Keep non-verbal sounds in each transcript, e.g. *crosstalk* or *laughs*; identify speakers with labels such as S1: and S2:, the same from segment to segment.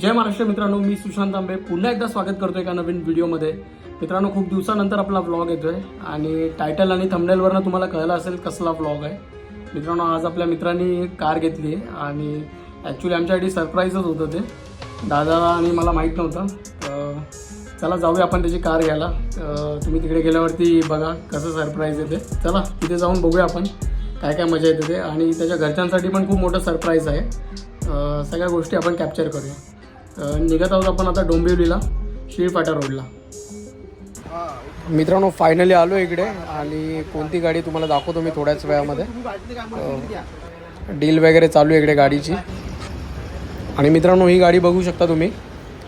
S1: जय महाराष्ट्र मित्रांनो मी सुशांत आंबे पुन्हा एकदा स्वागत करतो एका नवीन व्हिडिओमध्ये. मित्रांनो खूप दिवसानंतर आपला व्लॉग आहे आणि टायटल आणि थंबनेलवरनं तुम्हाला कळलं असेल कसला व्लॉग आहे. मित्रांनो आज आपल्या मित्रांनी कार घेतली आहे आणि ॲक्च्युली आमच्यासाठी सरप्राईजच होतं ते. दादा आणि मला माहीत नव्हतं. तर चला जाऊया आपण त्याची कार घ्यायला. तुम्ही तिकडे गेल्यावरती बघा कसं सरप्राईज येते. चला तिथे जाऊन बघूया आपण काय काय मजा येते ते. आणि त्याच्या घरच्यांसाठी पण खूप मोठं सरप्राईज आहे. सगळ्या गोष्टी आपण कॅप्चर करूया. निघत आहोत आपण आता डोंबिवलीला शिळपाटा रोडला. मित्रांनो फायनली आलो इकडे आणि कोणती गाडी तुम्हाला दाखवतो मी थोड्याच वेळामध्ये. डील वगैरे चालू आहे इकडे गाडीची. आणि मित्रांनो ही गाडी बघू शकता तुम्ही.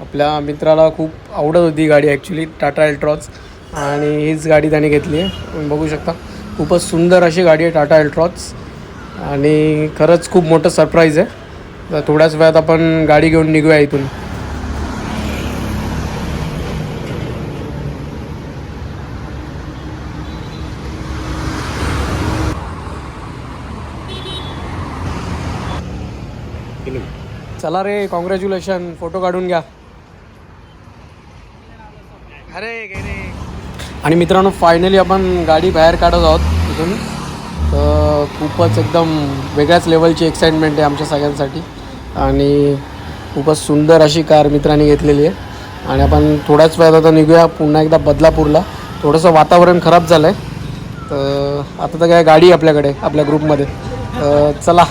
S1: आपल्या मित्राला खूप आवडत होती ही गाडी ॲक्च्युली टाटा अल्ट्रॉज आणि हीच गाडी त्याने घेतली आहे. तुम्ही बघू शकता. खूपच सुंदर अशी गाडी आहे टाटा अल्ट्रॉज आणि खरंच खूप मोठं सरप्राईज आहे. तर थोड्याच वेळात आपण गाडी घेऊन निघूया इथून. चला रे कॉंग्रॅच्युलेशन फोटो काढून घ्या. अरे आणि मित्रांनो फायनली आपण गाडी बाहेर काढत आहोत इथून. तर खूपच एकदम वेगळ्याच लेवलची एक्साइटमेंट आहे आमच्या सगळ्यांसाठी. आणि खूपच सुंदर अशी कार मित्रांनी घेतलेली आहे. आणि आपण थोड्याच वेळात आता निघूया पुन्हा एकदा बदलापूरला. थोडंसं वातावरण खराब झालं आहे तर आता तर काय गाडी आपल्याकडे आपल्या ग्रुपमध्ये तर चला.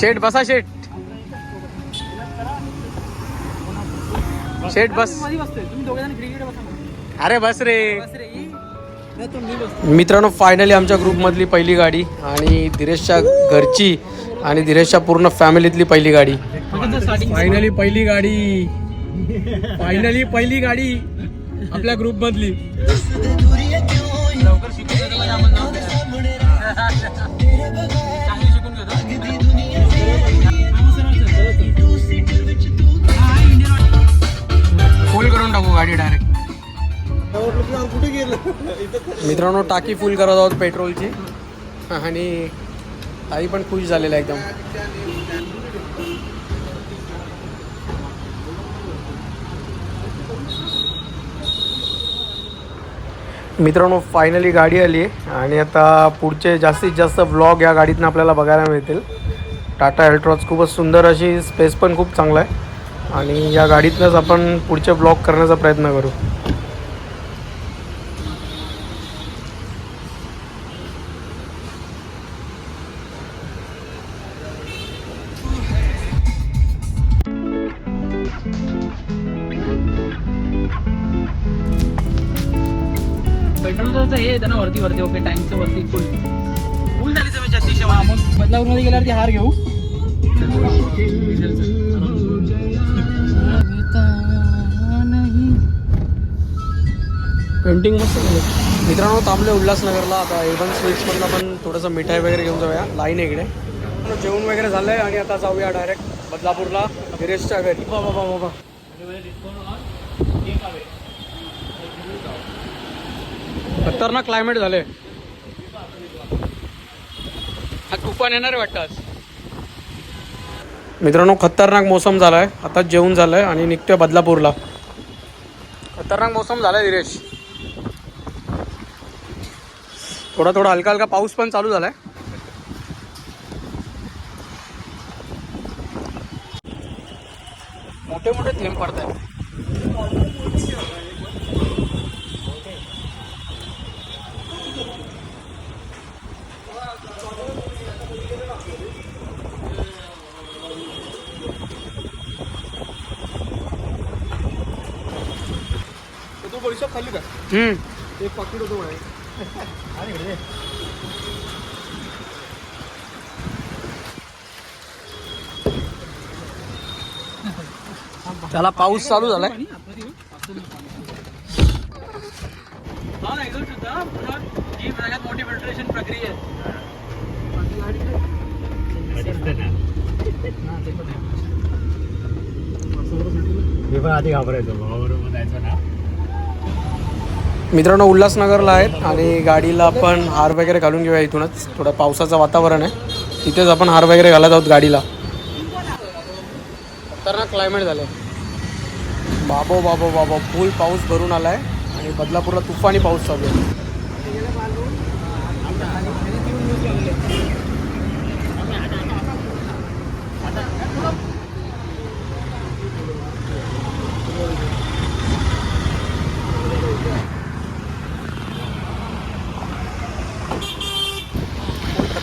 S1: शेठ बसा शेठ. शेठ बस. अरे बस रे. मित्रांनो फायनली आमच्या ग्रुपमधली पहिली गाडी आणि धीरेशच्या घरची आणि धीरेशच्या पूर्ण फॅमिलीतली पहिली गाडी. फायनली पहिली गाडी. फायनली पहिली गाडी आपल्या ग्रुपमधली मित्रांनो टाकी फुल करत आहोत पेट्रोलची. आणि आई पण खुश झालेला आहे एकदम. मित्रांनो फायनली गाडी आली आहे. आणि आता पुढचे जास्तीत जास्त व्लॉग या गाडीतनं आपल्याला बघायला मिळतील. टाटा अल्ट्रॉज खूपच सुंदर अशी स्पेस पण खूप चांगला आहे. आणि या गाडीतनंच आपण पुढचे ब्लॉग करण्याचा प्रयत्न करू.
S2: पेट्रोलचं हे आहे ना वरती वरती ओके टँकचं वरती फुल फुल झाली तुम्ही छत्तीसशे मग बदलापूरमध्ये गेल्यावरती हार घेऊ.
S1: पेंटिंग मस्त झालं. मित्रांनो थांबले उल्हासनगरला. आता एवन स्वीट्समधनं आपण थोडंसं मिठाई वगैरे घेऊन जाऊया. लाईन इकडे. जेवण वगैरे झालं आहे आणि आता जाऊया डायरेक्ट बदलापूरला. गिरेशच्या घरी. बाबा बाबा बाबा. खतरनाक क्लायमेट झाले. हा तुफान येणार आहे वाटतं आज. मित्रांनो खतरनाक मोसम झाला आहे आता जेवण झालं आहे आणि निघतोय बदलापूरला. खतरनाक मोसम झाला आहे दिरेश थोडा थोडा हलका हलका पाऊस पण चालू झालाय. मोठे मोठे थेंब पडत आहेत
S3: तू खाल्ली का?
S1: हम्म.
S3: एक पाकिट होतो म्हणे
S1: त्याला पाऊस चालू झालाय.
S2: मोठी फिल्ट्रेशन प्रक्रिया आहे.
S3: मी पण आधी घाबरायचो. बरोबर जायचं ना?
S1: मित्रांनो उल्हासनगरला आहेत आणि गाडीला आपण हार वगैरे घालून घेऊया इथूनच. थोडं पावसाचं वातावरण आहे. तिथेच आपण हार वगैरे घालत आहोत गाडीला. खतरनाक क्लायमेट झालंय. बाबो बाबो बाबो फुल पाऊस भरून आला आहे आणि बदलापूरला तुफानी पाऊस चालू आहे.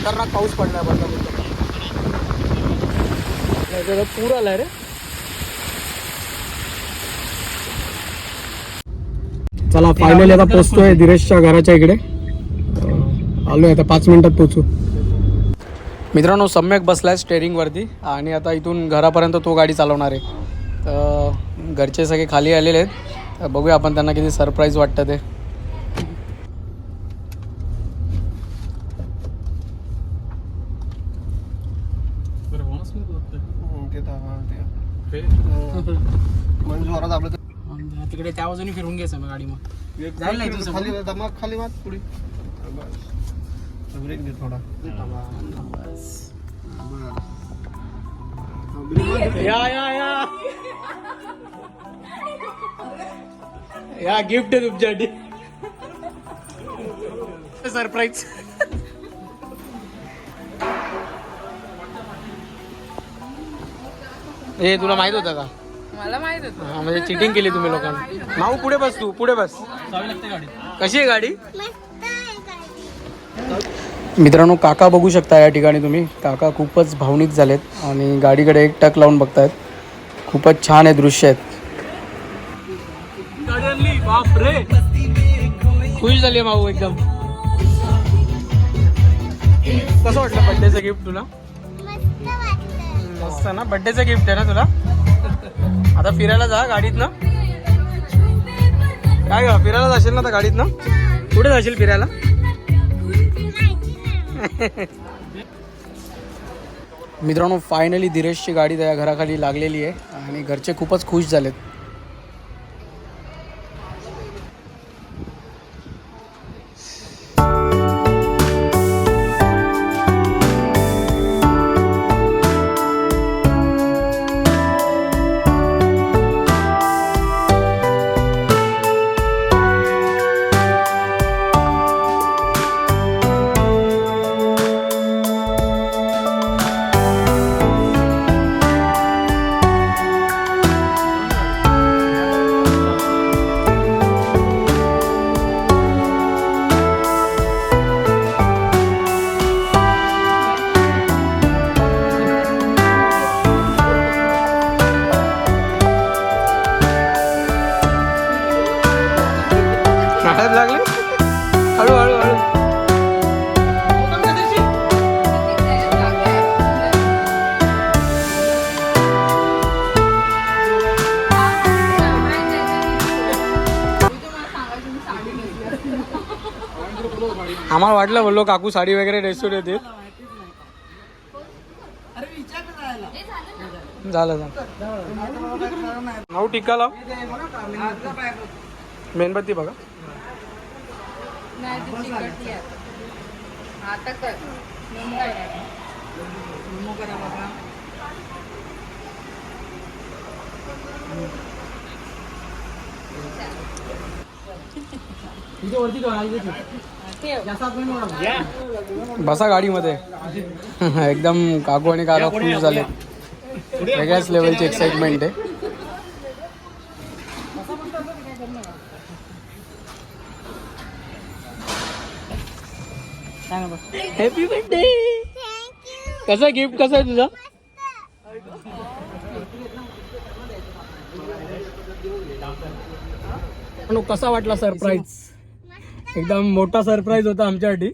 S1: खतरनाक पाऊस पडलाय बदलापूरला इकडे पूर आलाय रे. चला फायनली आता पोचतोय धीरेशच्या घराच्या इकडे. आलोय आता पाच मिनिटात पोचू. मित्रांनो सम्यक बसलाय स्टेअरिंगवरती आणि आता इथून घरापर्यंत तो गाडी चालवणार आहे. तर घरचे सगळे खाली आलेले आहेत. बघूया आपण त्यांना किती सरप्राईज वाटतं ते. तिकडे त्या बाजूने फिरून घ्यायचं मग गाडी मग जाईल नाही तुझं
S3: खाली दमा खाली मात पुढे. ब्रेक दे थोडा.
S1: या या या. या गिफ्ट आहे तुमच्यासाठी. सरप्राईज. हे तुला माहीत होतं का?
S4: मला माहीत होत.
S1: हा म्हणजे चिटिंग केली तुम्ही लोकांनी. माऊ पुढे बस तू पुढे बस. कशी आहे गाडी? मित्रांनो काका बघू शकता या ठिकाणी तुम्ही. काका खूपच भावनिक झालेत आणि गाडीकडे एक टक लावून बघतायत. खूपच छान आहे दृश्य आहेत. खुश झाली माऊ एकदम. कसं वाटलं बर्थडेचं गिफ्ट तुला? मस्त ना? बर्थडेचं गिफ्ट आहे ना तुला? आता फिरायला जा गाडीत ना काय ग फिरायला जाशील ना आता गाडीत ना कुठे जाशील फिरायला? मित्रांनो फायनली धीरेशची गाडी त्या घराखाली लागलेली आहे आणि घरचे खूपच खुश झालेत. आम्हाला वाटलं बोललो काकू साडी वगैरे रेस्टोर येते झालं झालं नऊ टिक्का लाव. मेणबत्ती बघा.
S4: आता. कर.
S1: बसा गाडीमध्ये. *laughs* एकदम काकू आणि काका खुश झाले वेगळ्याच लेवलची एक्साइटमेंट आहे. हॅपी बर्थडे कसं गिफ्ट कसं आहे तुझं? नो कसा वाटला सरप्राईज एकदम मोठा सरप्राईज होता आमच्यासाठी.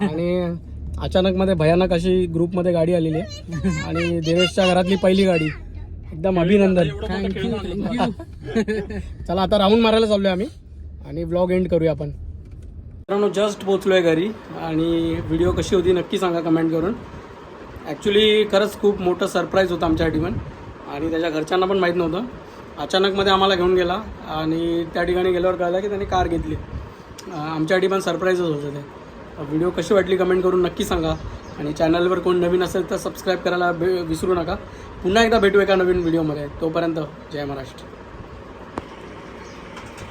S1: आणि अचानक मध्ये भयानक अशी ग्रुपमध्ये गाडी आलेली आहे. आणि देवेशच्या घरातली पहिली गाडी. एकदम अभिनंदन. चला आता राऊंड मारायला चाललोय आम्ही. आणि ब्लॉग एंड करूया आपण. मित्रांनो जस्ट पोचलोय घरी. आणि व्हिडिओ कशी होती नक्की सांगा कमेंट करून. ॲक्च्युली खरंच खूप मोठं सरप्राईज होतं आमच्यासाठी पण. आणि त्याच्या घरच्यांना पण माहीत नव्हतं. अचानकमध्ये आम्हाला घेऊन गेला आणि त्या ठिकाणी गेल्यावर कळलं की त्यांनी कार घेतली. आमच्यासाठी पण सरप्राईजच होतं ते व्हिडिओ कशी वाटली कमेंट करून नक्की सांगा. आणि चॅनलवर कोण नवीन असेल तर सबस्क्राईब करायला भे विसरू नका. पुन्हा एकदा भेटू एका नवीन व्हिडिओमध्ये तोपर्यंत जय महाराष्ट्र.